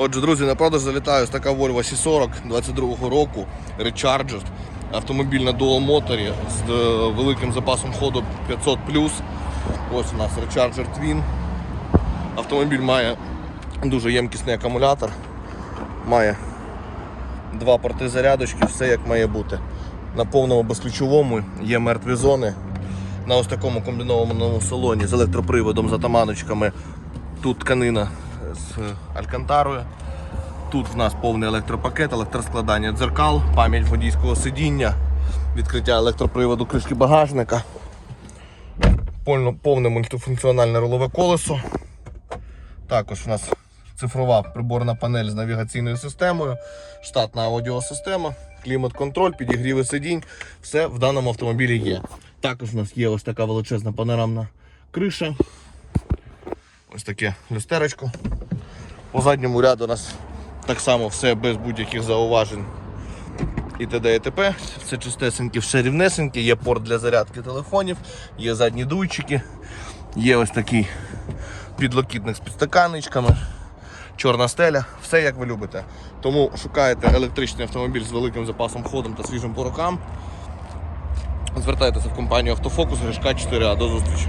Отже, друзі, на продаж залітає ось така Volvo C40 22 року, Recharger. Автомобіль на дуал моторі з е, великим запасом ходу 500 Ось у нас Recharger Twin. Автомобіль має дуже ємкісний акумулятор, має два порти зарядочки, все як має бути. На повному безключовому є мертві зони. На ось такому комбінованому салоні з електроприводом, з атаманочками. Тут тканина з алькантарою. Тут в нас повний електропакет, електроскладання дзеркал, пам'ять водійського сидіння, відкриття електроприводу кришки багажника, повне мультифункціональне рулове колесо. Також у нас цифрова приборна панель з навігаційною системою, штатна аудіосистема, клімат-контроль, підігріви сидінь. Все в даному автомобілі є. Також у нас є ось така величезна панорамна криша. Ось таке люстерочко. По задньому ряду у нас так само все без будь-яких зауважень і т.д. і т.п. Все чистесеньке, все рівнесеньке, є порт для зарядки телефонів, є задні дуйчики, є ось такий підлокітник з підстаканничками, чорна стеля, все як ви любите. Тому шукаєте електричний автомобіль з великим запасом ходом та свіжим порохам. Звертайтеся в компанію Автофокус, Гришка 4А. До зустрічі.